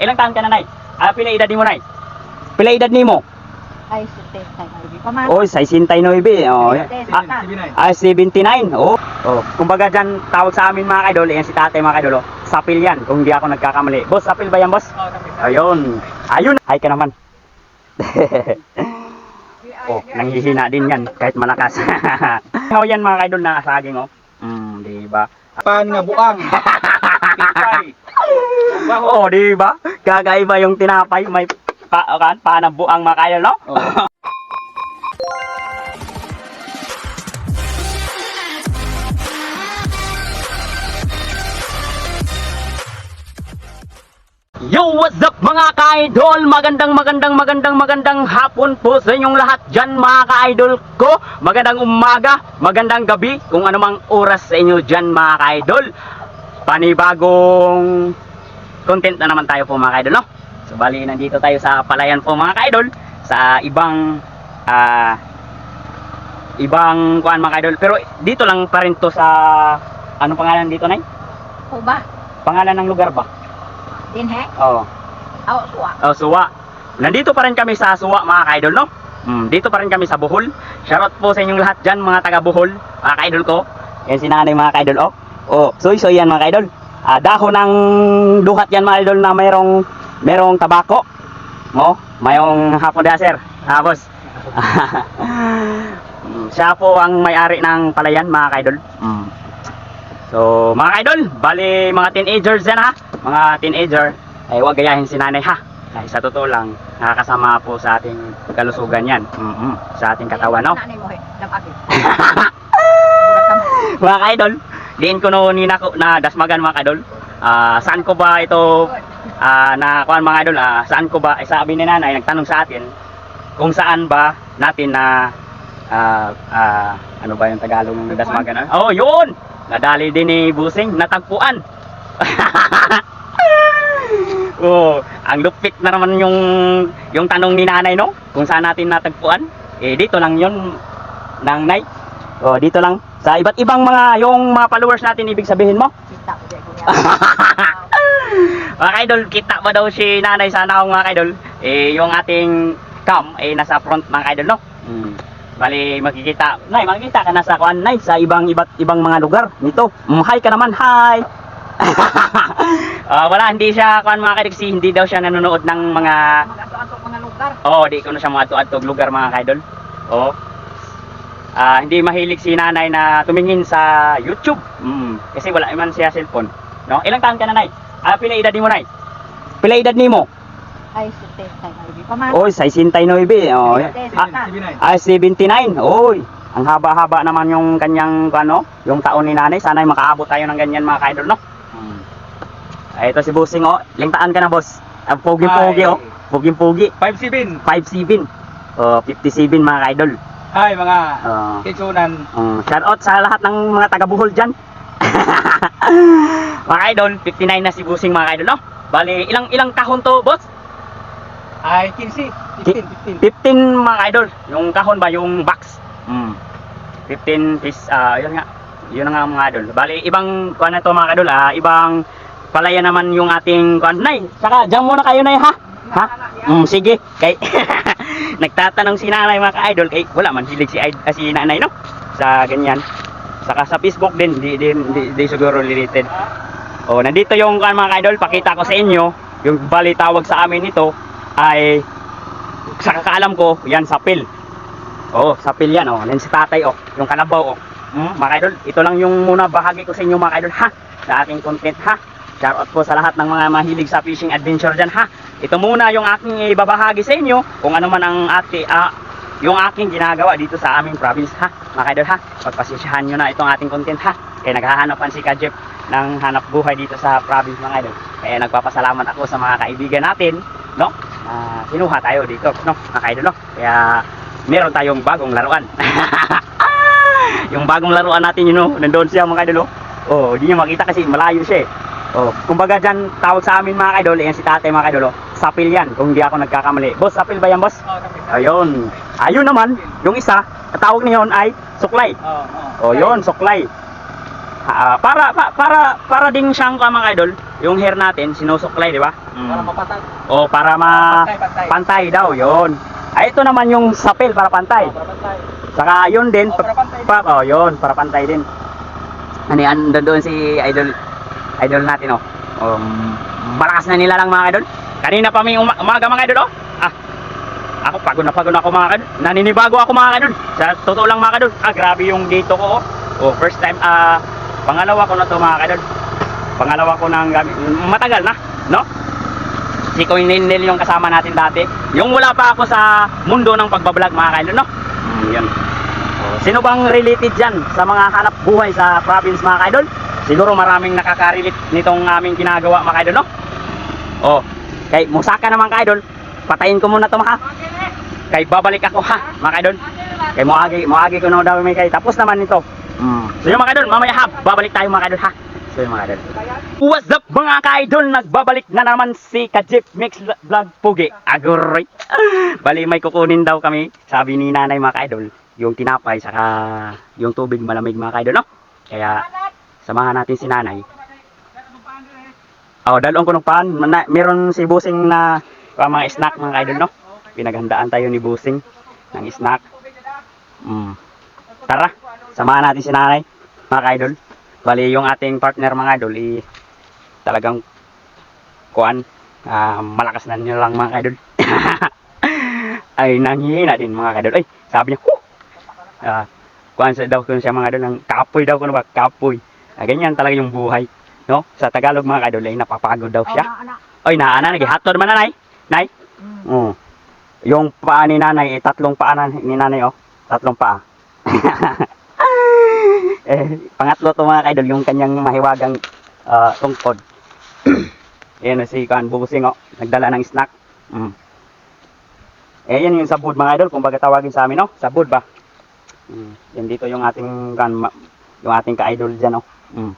Ilang taon ka na, Nay? Ah, pila edad ni mo, Nay? Pila edad ni mo? Ay, sute, tayo. Paman. Oy, 69. Oh, ah, ah, 79. Oh. Oh, kumbaga dyan, tawag sa amin mga kaidol, yan si tatay mga kaidol. oh. Sapil yan, kung hindi ako nagkakamali. Boss, sapil ba yan, boss? Ayun. Ayun. Ay ka naman. oh, nanghihina din yan, kahit malakas. How yan mga kaidol na saging, oh. Mm, di ba? Pan nga buang. Oo, oh, di ba? Kakaiba yung tinapay, may pa, kan, panabuang mga kaidol, no? Oh. Yo, what's up mga ka-idol? Magandang magandang magandang magandang hapon po sa inyong lahat dyan mga ka-idol ko. Magandang umaga, magandang gabi, kung anumang oras sa inyo dyan mga ka-idol. Panibagong content na naman tayo po mga ka-idol, no? So bali, nandito tayo sa palayan po mga ka-idol, sa ibang ah ibang kuan mga ka-idol. Pero dito lang pa rin to sa anong pangalan dito, Nay? O ba? Pangalan ng lugar ba? Din he? Oo. Aw, suwa. Oh, Suwa. Nandito pa rin kami sa Suwa mga kaidol, no? Mm, dito pa rin kami sa Bohol. Shoutout po sa inyong lahat dyan, mga taga Bohol, mga kaidol ko. Yan si nanay mga kaidol, oh. Oh, soy soy yan mga kaidol. Ah, dahon ng duhat yan mga kaidol na mayroong mayroong tabako. Mo, mayong hapon da sir. Mm, Siya po ang may-ari ng palayan mga kaidol. Mm. So, mga idol, bali mga teenagers yan ha. Mga teenager, ay huwag gayahin si nanay ha. Ay, sa totoo lang, nakakasama po sa ating kalusugan yan. mm sa ating katawan, no? Damagin. mga idol, diin ko no ni nako na dasmagan mga idol. Ah, saan ko ba ito ah, na kuan mga idol, ah, saan ko ba, eh, sabi ni nanay, nagtanong sa atin, kung saan ba natin na ah, ah, ano ba yung Tagalog ng dasmagan? Oh, yun! Nadali din ni Busing, natagpuan. oh, ang lupit na naman yung yung tanong ni nanay no, kung saan natin natagpuan. Eh dito lang yun nang nay. Oh, dito lang sa iba't ibang mga yung mga followers natin ibig sabihin mo. Kita ko dyan. Mga kita ba daw si nanay sana akong mga idol? Eh, yung ating cam, eh, nasa front mga idol, no? Hmm. Bali, makikita, nay, makikita ka na sa kuan, nay, sa ibang iba't ibang mga lugar nito. Mm, hi ka naman, hi! Ah, wala, hindi siya, kuan mga idol, kasi hindi daw siya nanonood ng mga, mga lugar. oh, di ko na siya mga atog lugar mga idol. Oh. Ah, hindi mahilig si nanay na tumingin sa YouTube. Mm, kasi wala man siya cellphone. No? Ilang taon ka na, nay? Ah, pila edad ni mo, nay? Pila edad ni mo? Ay, sute, tayo. Paman. Oy, 69. Oh. Ah, Sibinay. ah, 79. Oy, ang haba-haba naman yung kanyang ano, yung taon ni nanay. Sana ay makaabot tayo ng ganyan mga kaidol, no? Hmm. Ay, ito si Bossing, oh. Ilang ka na, boss? Ang pogi-pogi, Ay. oh. Pogi-pogi. 57. 57. Oh, 57 mga kaidol. Hi mga Oh. kikunan. Um, shout out sa lahat ng mga taga Bohol dyan. mga idol, 59 na si Busing mga idol, no? Bali, ilang ilang kahon to, boss? Ay 15. 15, 15. 15 mga idol. Yung kahon ba, yung box. Mm. 15 piece, ah, yun nga. Yun nga mga idol. Bali, ibang kuan na to mga idol, ah, ibang palaya naman yung ating kuan. Nay, saka diyan muna kayo nay ha. Ha? Mm, sige. Kay nagtatanong si nanay mga ka-idol, kay wala man hilig si, ah, si nanay no sa ganyan. Saka sa Facebook din, di, di, di, di siguro related. Oh, nandito yung kuan mga ka-idol, pakita ko sa inyo. Yung bali tawag sa amin ito ay sa kakaalam ko, yan sapil. Oh, sapil yan oh. Yan si tatay oh, yung kalabaw oh. Hmm, mga idol, ito lang yung muna bahagi ko sa inyo mga idol ha, sa aking content ha. Shout out po sa lahat ng mga mahilig sa fishing adventure dyan ha. Ito muna yung aking ibabahagi sa inyo kung ano man ang ati, ah, yung aking ginagawa dito sa aming province ha. Mga idol ha, pagpasensyahan nyo na itong ating content ha. Kaya naghahanapan si Kajep ng hanap buhay dito sa province mga idol. Kaya nagpapasalamat ako sa mga kaibigan natin, no? Na kinuha tayo dito, no? Mga idol, no? Kaya meron tayong bagong laruan. yung bagong laruan natin yun, no? Nandoon siya mga idol, no? Oh, hindi nyo makita kasi malayo siya eh. Oh, kumbaga dyan, tawag sa amin mga idol, yan si tatay mga idol, oh. Sapil yan, kung hindi ako nagkakamali. Boss, sapil ba yan, boss? Ayun. Ayun naman, yung isa, tawag niyon ay suklay. Oh, oh. Oh, yun, suklay. Ah, para, pa- para, para din siyang ah, mga idol, yung hair natin, sinusuklay, di ba? Mm. Para mapatay. O para ma Pantay, pantay. pantay daw, yon. Ay, ito naman yung sapil para pantay. Para pantay. Saka yun din, Oh, para pantay. pa, oh, yun, para pantay din. Ano yan, doon si idol, idol natin, oh. Um, malakas na nila lang mga idol. Kanina pa may uma- umaga mga idol, oh. Ah, ako pagod na pagod ako mga idol. Naninibago ako mga idol. Sa totoo lang mga idol, ah, grabe yung dito ko, oh. Oh, first time, ah, pangalawa ko na to mga idol. Pangalawa ko nang gamit, matagal na, no? Si Kuya Ninel yung kasama natin dati. Yung wala pa ako sa mundo ng pagbablog mga kaidol, no? Mm, yun. Oh, Sino bang related dyan sa mga hanap buhay sa province mga kaidol? Siguro maraming nakaka-relate nitong aming ginagawa mga kaidol, no? Oh, kay Musaka naman kaidol, patayin ko muna to ha. Kay babalik ako ha, mga kaidol. Kay Moagi, Moagi ko na daw may kay. Tapos naman ito. Mm. So yung mga kaidol, mamaya ha, babalik tayo mga kaidol ha. So yung mga kaidol. What's up mga ka-idol? Nagbabalik na naman si Kajip Mix Vlog Pugi. Agoy. Bali may kukunin daw kami. Sabi ni nanay mga ka-idol, yung tinapay saka yung tubig malamig mga ka-idol, no? Kaya samahan natin si nanay. Oh, dalawang ko ng pan. Na, meron si Busing na uh, mga snack mga ka-idol, no? Pinaghandaan tayo ni Busing ng snack. Mm. Tara, samahan natin si nanay mga ka-idol. Bali, yung ating partner mga idol, eh, talagang kuan, ah, malakas na niya lang mga idol. ay, nanghihina din mga idol. Ay, sabi niya, huh! Ah, kuan sa daw kuno siya mga idol, ng kapoy daw kuno ba, kapoy. Ah, ganyan talaga yung buhay. No? Sa Tagalog mga idol, ay napapagod daw siya. Oh, na, Oy, naana, naghihatod man nanay. Nay? Mm. Oo. Yung paa ni nanay, eh, tatlong paa na, ni nanay, oh. Tatlong paa. eh, pangatlo to mga kaidol, yung kanyang mahiwagang ah, tungkod. Ayan si Kan Bubusing, oh. Nagdala ng snack. Mm. Eh, yan yung sabud mga idol, kung baga tawagin sa amin, no? Sabud ba? Mm. Yan dito yung ating, kan, yung ating ka-idol dyan, oh. Mm.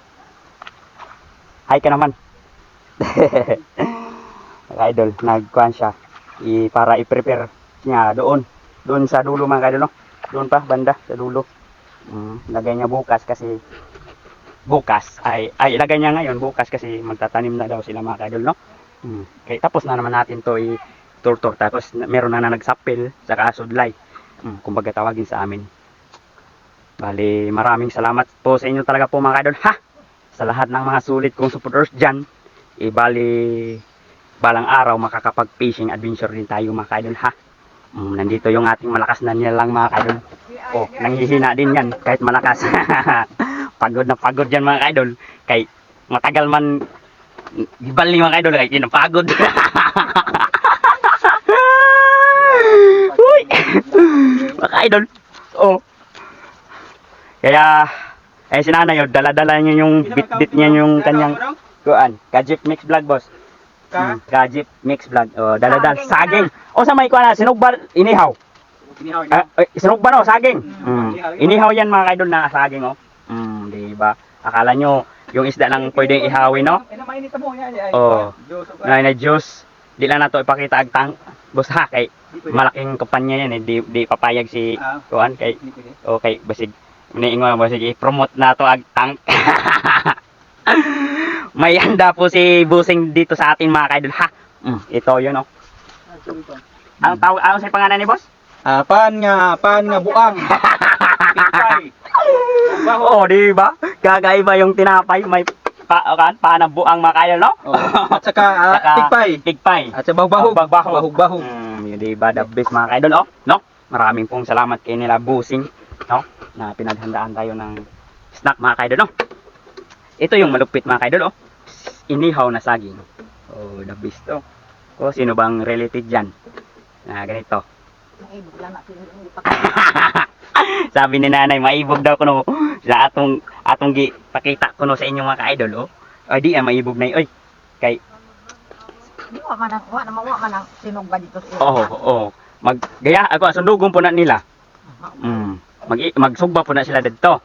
Hi ka naman. ka-idol, nagkuhan siya i, para i-prepare niya doon. Doon sa dulo mga kaidol, no? Doon pa, banda, sa dulo. Mm, lagay niya bukas kasi bukas ay ay ilagay niya ngayon bukas kasi magtatanim na daw sila mga kaidol, no? Mm. Okay, tapos na naman natin to i turtor tapos meron na na nagsapil saka sudlay. Mm, kumbaga tawagin sa amin. Bali, maraming salamat po sa inyo talaga po mga kaidol, ha? Sa lahat ng mga sulit kong supporters dyan. Eh, bali, balang araw makakapag-fishing adventure din tayo mga kaidol ha. Mm, nandito yung ating malakas na nilalang mga kaidol. Oh, nanghihina din yan kahit malakas. pagod na pagod yan mga kaidol. Kay matagal man gibali mga kaidol kay kinapagod. Uy! mga kaidol. Oh. Kaya eh si nanay yun, dala-dala niya yung bit-bit niya yung kanyang kuan, Kajip Mix Vlog boss. Ka? Mm, Gajip Mix Vlog. Oh, daladal saging. O sa may kuha na sinugba inihaw. Inihaw Ah, eh, sinugba no saging. Mm. Inihaw, Inihaw yan mga kaidol na saging oh. Mm, di ba? Akala nyo yung isda lang pwedeng ihawin no? Eh, oh, Na na juice. Di lang nato ipakita ag tang. Boss ha kay malaking kumpanya yan eh. Di, di papayag si Ah, kuan kay. Okay, basig niingon mo sige, promote na to ag tank. May handa po si Busing dito sa atin mga kaidol ha. Mm, ito yun oh. Ang tawag ano sa pangalan ni boss? Ah, paan nga, paan nga buang. Pitpay. Baho. Oh, di ba? Kakaiba yung tinapay, may pa kan paanang buang mga kaidol no? Oh. At saka, ah, Saka, tigpay. Tigpay. At sa bahog-bahog. Bahog-bahog. Bahog-bahog. Mm, di ba the best mga kaidol oh, no? Maraming pong salamat kay nila Busing, no? Na pinaghandaan tayo ng snack mga kaidol no? Ito yung malupit mga kaidol oh. Inihaw na saging. Oh, the best to. O, sino bang related dyan? Na ganito. Hindi pa Sabi ni nanay, maibog daw kuno sa atong atong gi pakita kuno sa inyong mga ka-idol oh. Ay di ah, maibog na oy. Kay wa man ang wa na mawa man ang sinog ba dito sa oh, oh. Mag gaya ako sundugon po na nila. Mm. Mag magsugba po na sila dito.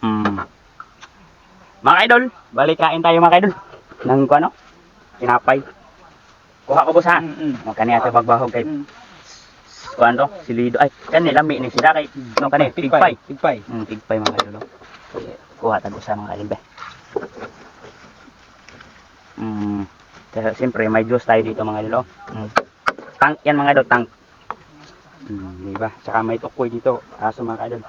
Mm. Mga idol, balik kain tayo mga idol. Nang kuno? Tinapay. Kuha ko busa. Mm, mm. Kani ato pagbahog kay Mm. kuan to, si Lido. Ay, kani lami ni sila kay no kani tigpay. Tigpay. Mm, tigpay mga idol. oh. kuha tago sa mga idol be. Mm. Kaya siyempre may juice tayo dito mga idol. oh. Mm. Tank yan mga idol, tank. Di ba? Tsaka may tukoy dito. Kaso mga idol.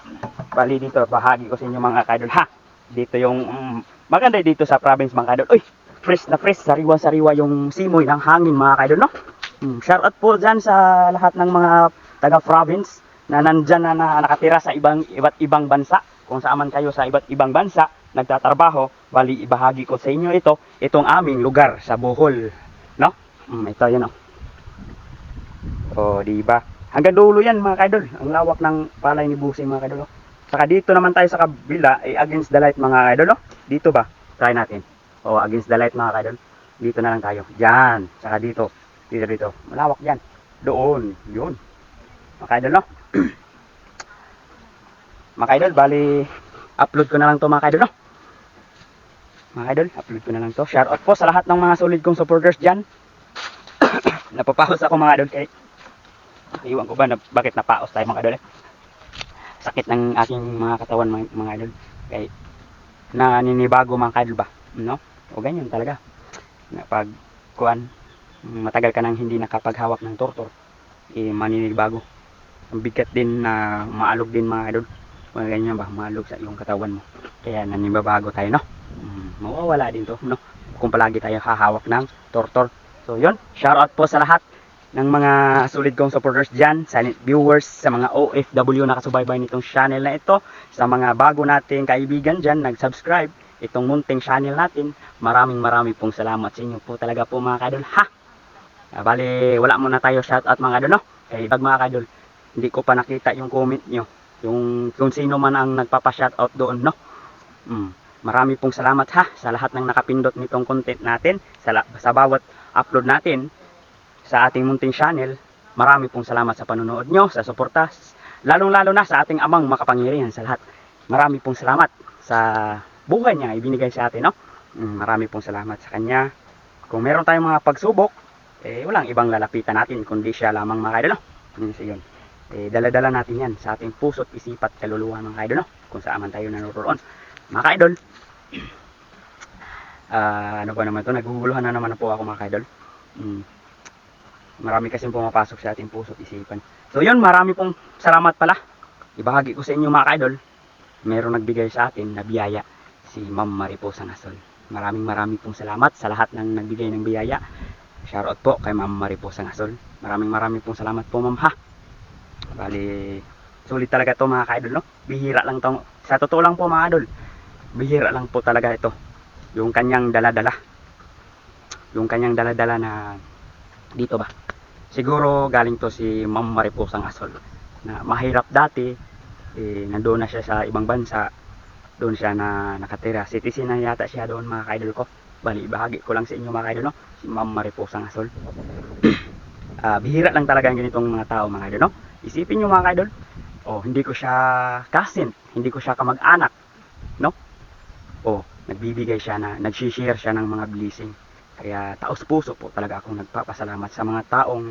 Bali dito, bahagi ko sa inyo mga idol. Ha! Dito yung mm, maganda dito sa province mga idol. Uy! Fresh na fresh, sariwa-sariwa yung simoy ng hangin mga idol, no? Mm, shout out po dyan sa lahat ng mga taga-province na nandyan na, na nakatira sa ibang iba't ibang bansa. Kung saan man kayo sa iba't ibang bansa nagtatrabaho, bali ibahagi ko sa inyo ito, itong aming lugar sa Bohol, no? Mm, ito yun, oh. Oh, di ba? Hanggang dulo yan mga kaidol. Ang lawak ng palay ni Busing mga kaidol. oh. Saka dito naman tayo sa kabila, ay against the light mga kaidol. oh. Dito ba? Try natin. Oh, against the light mga kaidol. Dito na lang tayo. Diyan. Saka dito. Dito dito. Malawak yan. Doon. Yun. Mga kaidol no? mga kaidol, bali upload ko na lang to mga kaidol no? Mga kaidol, upload ko na lang to. Shout out po sa lahat ng mga solid kong supporters dyan. Napapahos ako mga kaidol kay Iwan ko ba na bakit napaos tayo mga idol eh. Sakit ng aking mga katawan mga, mga idol. Kay naninibago mga idol ba? No? O ganyan talaga. Na pag kuan matagal ka nang hindi nakapaghawak ng tortor, eh maninibago. Ang bigat din na maalog din mga idol. Mga ganyan ba? Maalog sa iyong katawan mo. Kaya nanibabago tayo, no? Mm, mawawala din to, no? Kung palagi tayo hahawak ng tortor. So, yun. Shout out po sa lahat ng mga solid kong supporters dyan, silent viewers, sa mga OFW na kasubaybay nitong channel na ito, sa mga bago nating kaibigan dyan, nag-subscribe, itong munting channel natin, maraming maraming pong salamat sa inyo po talaga po mga kadol, ha! Ah, bali, wala muna tayo shoutout mga kadol, no? Kaya pag mga kadol, hindi ko pa nakita yung comment nyo, yung kung sino man ang nagpapa-shoutout doon, no? Mm. Marami pong salamat ha sa lahat ng nakapindot nitong content natin, sa, sa bawat upload natin, sa ating munting channel. Marami pong salamat sa panonood nyo, sa suporta, lalong-lalo na sa ating amang makapangyarihan sa lahat. Marami pong salamat sa buhay niya ibinigay sa atin, no? Mm, Marami pong salamat sa kanya. Kung meron tayong mga pagsubok, eh walang ibang lalapitan natin kundi siya lamang mga idol, no? Yun. Eh, dala-dala natin yan sa ating puso't isipat kaluluwa mga idol, no? Kung saan man tayo naroroon. Mga idol, ah ano ba naman to? Naguguluhan na naman po ako mga idol. Mm marami kasing pumapasok sa ating puso't isipan. So yun, marami pong salamat pala. Ibahagi ko sa inyo mga kaidol, meron nagbigay sa atin na biyaya, si Ma'am Mariposa Nasol. Maraming maraming pong salamat sa lahat ng nagbigay ng biyaya. Shoutout po kay Ma'am Mariposa Nasol. Maraming maraming pong salamat po Ma'am ha. Bali, sulit talaga to mga kaidol no. Bihira lang to. Sa totoo lang po mga idol, bihira lang po talaga ito. Yung kanyang daladala. Yung kanyang daladala na dito ba? Siguro galing to si Ma'am Mariposang Asol na mahirap dati eh, nandoon na siya sa ibang bansa. Doon siya na nakatira. Citizen na yata siya doon mga kaidol ko. Bali bahagi ko lang sa inyo mga kaidol no? Si Ma'am Mariposang Asol. Ah, bihira lang talaga ang ganitong mga tao mga kaidol no? Isipin nyo mga kaidol oh hindi ko siya cousin hindi ko siya kamag-anak no? Oh nagbibigay siya na nag-share siya ng mga blessing kaya taos puso po talaga akong nagpapasalamat sa mga taong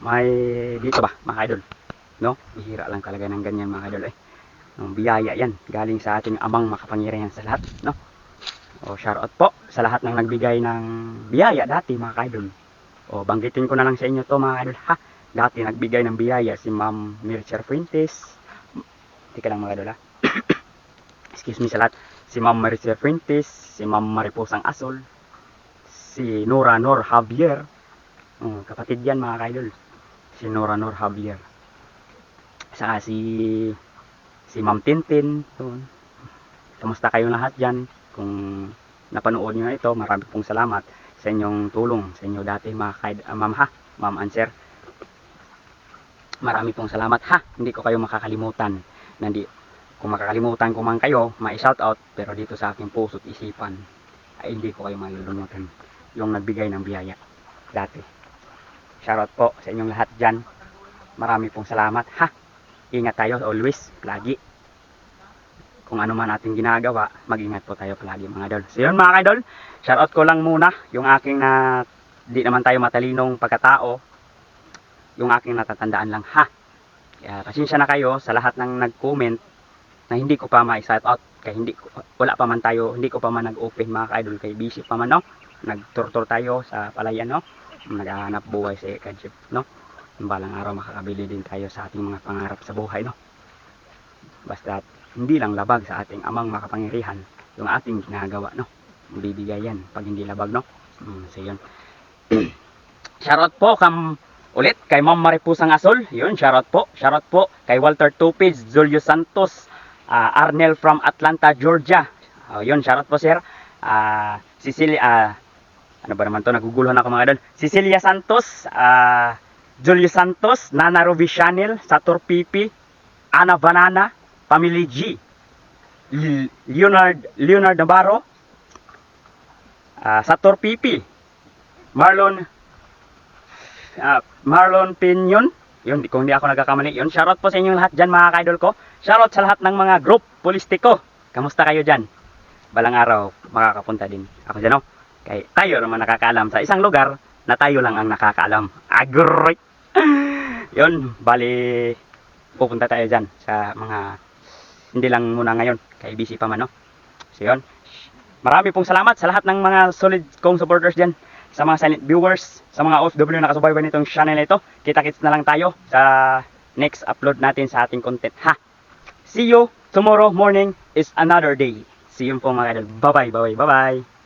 may dito ba mga idol. No? Bihira lang talaga ng ganyan mga idol eh. No, biyaya yan. Galing sa ating amang makapangyarihan sa lahat. No? O shout out po sa lahat ng nagbigay ng biyaya dati mga idol. O banggitin ko na lang sa inyo to mga idol ha. Dati nagbigay ng biyaya si Ma'am Mircher Fuentes. Tika lang mga idol ha. Excuse me sa lahat. Si Ma'am Mircher Fuentes, si Ma'am Mariposang Asol, si Nora Nor Javier. Oh, kapatid yan mga kaidol. Si Nora Nor Javier. Saka si si Ma'am Tintin. Yun. Kamusta kayong lahat dyan? Kung napanood nyo na ito, marami pong salamat sa inyong tulong. Sa inyo dati mga kaid, ah, Ma'am ha, Ma'am Anser. Marami pong salamat ha. Hindi ko kayo makakalimutan. Nandi, kung makakalimutan ko man kayo, ma-shout out. Pero dito sa aking puso't isipan, ay hindi ko kayo malulumutan yung nagbigay ng biyaya dati. Shoutout po sa inyong lahat dyan. Marami pong salamat ha. Ingat tayo always, lagi. Kung ano man ating ginagawa, mag-ingat po tayo palagi mga idol. So yun mga idol, shoutout ko lang muna yung aking na di naman tayo matalinong pagkatao. Yung aking natatandaan lang ha. Kaya pasensya na kayo sa lahat ng nag-comment na hindi ko pa ma-shoutout. kay hindi ko, wala pa man tayo, hindi ko pa man nag-open mga ka-idol kay busy pa man no. Nagturtur tayo sa palayan no. Naghahanap buhay sa Ekadjip no. Balang araw makakabili din tayo sa ating mga pangarap sa buhay no. Basta hindi lang labag sa ating amang makapangyarihan yung ating ginagawa no. Bibigay yan pag hindi labag no. Mm, so yun. Shoutout po kam ulit kay Ma'am Maripusang Asol. Yun, shoutout po. Shoutout po kay Walter Tupis, Julio Santos, ah, Arnel from Atlanta, Georgia. Oh, yun, shoutout po sir. Ah, Cecilia, ah, ano ba naman to? Naguguluhan ako mga doon. Cecilia Santos, ah, Julio Santos, Nana Ruby Chanel, Sator Pipi, Ana Banana, Family G, L- Leonard, Leonard Navarro, ah, Sator Pipi, Marlon Ah, Marlon Pinyon. Yun, kung di ako nagkakamali. Yun, shoutout po sa inyong lahat dyan mga kaidol ko. Shoutout sa lahat ng mga group politiko. Kamusta kayo dyan? Balang araw, makakapunta din ako dyan, no? Kay tayo naman nakakaalam sa isang lugar na tayo lang ang nakakaalam. Agroy! Yun, bali, pupunta tayo dyan sa mga, hindi lang muna ngayon, kay busy pa man, no? So yun, marami pong salamat sa lahat ng mga solid kong supporters dyan sa mga silent viewers, sa mga OFW na nakasubaybay nitong channel ito. Kita-kits na lang tayo sa next upload natin sa ating content. Ha! See you tomorrow morning is another day. See you po mga kadol. Bye-bye, bye-bye, bye-bye.